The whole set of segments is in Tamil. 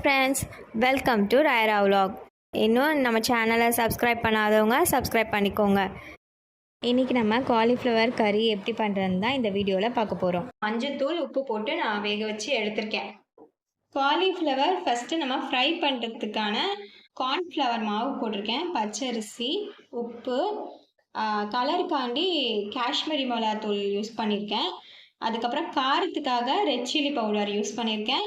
Friends welcome to Rayara vlog இன்னும் நம்ம சேனலை சப்ஸ்கிரைப் பண்ணாதவங்க சப்ஸ்கிரைப் பண்ணிக்கோங்க. இன்றைக்கி நம்ம காலிஃப்ளவர் கறி எப்படி பண்ணுறதுன்னு தான் இந்த வீடியோவில் பார்க்க போகிறோம் மஞ்சத்தூள் உப்பு போட்டு நான் வேக வச்சு எடுத்திருக்கேன். காலிஃப்ளவர் ஃபஸ்ட்டு நம்ம ஃப்ரை பண்ணுறதுக்கான கார்ன்ஃப்ளவர் மாவு போட்டிருக்கேன். பச்சரிசி உப்பு கலருக்காண்டி காஷ்மீரி மிளகாத்தூள் யூஸ் பண்ணியிருக்கேன் அதுக்கப்புறம் காரத்துக்காக ரெட் சில்லி பவுடர் யூஸ் பண்ணியிருக்கேன்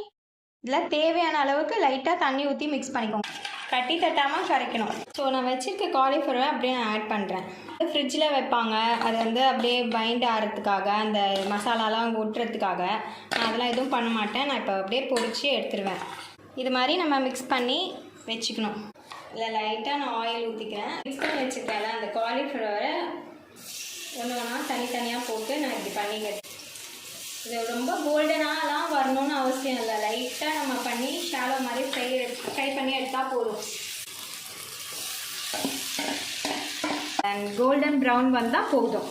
இதில் தேவையான அளவுக்கு லைட்டாக தண்ணி ஊற்றி மிக்ஸ் பண்ணிக்கோங்க. கட்டி தட்டாமல் கரைக்கணும். ஸோ நான் வச்சுருக்க காலிஃப்ளவரை அப்படியே நான் ஆட் பண்ணுறேன் ஃப்ரிட்ஜில் வைப்பாங்க. அது வந்து அப்படியே பைண்ட் ஆகிறதுக்காக அந்த மசாலாலாம் ஒட்டுறதுக்காக நான் அதெல்லாம் எதுவும் பண்ண மாட்டேன். நான் இப்போ அப்படியே பொரிச்சு எடுத்துருவேன். இது மாதிரி நம்ம மிக்ஸ் பண்ணி வச்சுக்கணும். இதில் லைட்டாக நான் ஆயில் ஊற்றிக்கிறேன் மிக்ஸ் பண்ணி வச்சுக்கிறேன் அந்த காலிஃப்ளவரை ஒன்று ஒன்றா தனித்தனியாக போட்டு நான் இப்படி பண்ணிக்கிறேன் இது ரொம்ப கோல்டனாலாம் வரணும்னு அவசியம் இல்லை பண்ணி மாதிரி ஃப்ரை ஃப்ரை பண்ணி எடுத்தால் போதும். அண்ட் கோல்டன் ப்ரௌன் வந்தால் போதும்.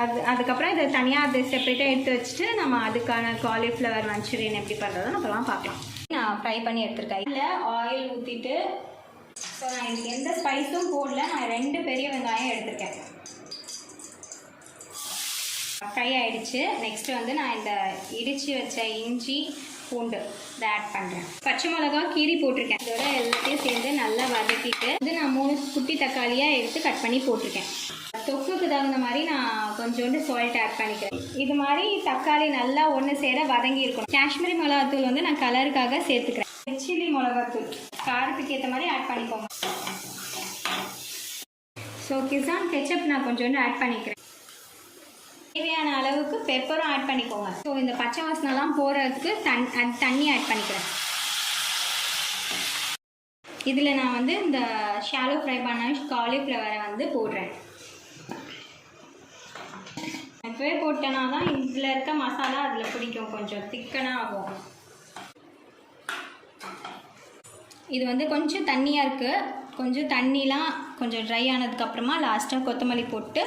அது அதுக்கப்புறம் இதை தனியாக அதை செப்பரேட்டாக எடுத்து வச்சுட்டு நம்ம அதுக்கான காலிஃப்ளவர் மஞ்சூரியன் எப்படி பண்ணுறதுன்னு நம்மலாம் பார்க்கலாம். நான் ஃப்ரை பண்ணி எடுத்துருக்கேன். இல்லை ஆயில் ஊற்றிட்டு ஸோ நான் இதுக்கு எந்த ஸ்பைஸும் போடல நான் ரெண்டு பெரிய வெங்காயம் எடுத்திருக்கேன். ஃப்ரை ஆயிடுச்சு. நெக்ஸ்ட் வந்து நான் இந்த இடித்து வச்ச இஞ்சி பூண்டு இதை ஆட் பண்ணுறேன் பச்சை மிளகா கீரி போட்டிருக்கேன். இதோட எல்லாத்தையும் சேர்ந்து நல்லா வதக்கிட்டு இது நான் மூணு குட்டி தக்காளியாக எடுத்து கட் பண்ணி போட்டிருக்கேன். தொக்குக்கு தகுந்த மாதிரி நான் கொஞ்சோண்டு சால்ட் ஆட் பண்ணிக்கிறேன். இது மாதிரி தக்காளி நல்லா ஒன்று சேர வதங்கி இருக்கணும். காஷ்மீரி மிளகாத்தூள் வந்து நான் கலருக்காக சேர்த்துக்கிறேன். சில்லி மிளகாத்தூள். காரத்துக்கு ஏற்ற மாதிரி ஆட் பண்ணிக்கோங்க. ஸோ கிசான் கெச்சப் நான் கொஞ்சோண்டு ஆட் பண்ணிக்கிறேன். தேவையான அளவுக்கு பெப்பரும் ஆட் பண்ணிக்கோங்க. ஸோ இந்த பச்சை வாசனைலாம் போகிறதுக்கு தண் அது தண்ணி ஆட் பண்ணிக்கிறேன். இதில் நான் வந்து இந்த ஷாலோ ஃப்ரை பண்ண காலிஃப்ளவரை வந்து போடுறேன். இப்போவே போட்டேன்னா தான் இதில் இருக்க மசாலா அதில் பிடிக்கும். கொஞ்சம் திக்கனாக ஆகும். இது வந்து கொஞ்சம் தண்ணியாக இருக்குது கொஞ்சம் தண்ணிலாம் கொஞ்சம் ட்ரை ஆனதுக்கப்புறமா லாஸ்ட்டாக கொத்தமல்லி போட்டு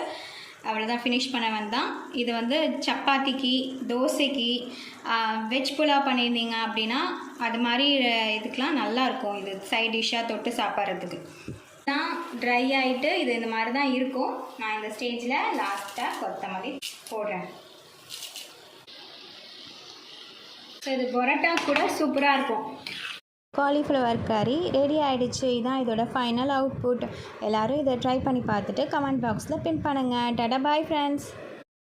அவ்வளோதான் ஃபினிஷ் பண்ண வந்தான். இது வந்து சப்பாத்திக்கு தோசைக்கு வெஜ் புலாவ் பண்ணியிருந்தீங்க அப்படின்னா அது மாதிரி இதுக்கெலாம் நல்லாயிருக்கும் இது சைட் டிஷ்ஷாக தொட்டு சாப்பிட்றதுக்கு. தான் ட்ரை ஆகிட்டு இது இந்த மாதிரி தான் இருக்கும். நான் இந்த ஸ்டேஜில் லாஸ்ட்டாக கொத்தமல்லி போடுறேன். ஸோ இது பொரோட்டா கூட சூப்பராக இருக்கும். காலிஃப்ளவர் கறி ரெடி ஆகிடுச்சு இதான் இதோட ஃபைனல் அவுட்புட் எல்லோரும் இதை ட்ரை பண்ணி பார்த்துட்டு கமெண்ட் பாக்ஸில் பின் பண்ணுங்கள் டடா பாய் ஃப்ரெண்ட்ஸ்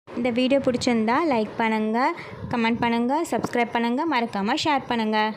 இந்த வீடியோ பிடிச்சிருந்தா லைக் பண்ணுங்கள் கமெண்ட் பண்ணுங்கள் சப்ஸ்கிரைப் பண்ணுங்கள் மறக்காமல் ஷேர் பண்ணுங்கள்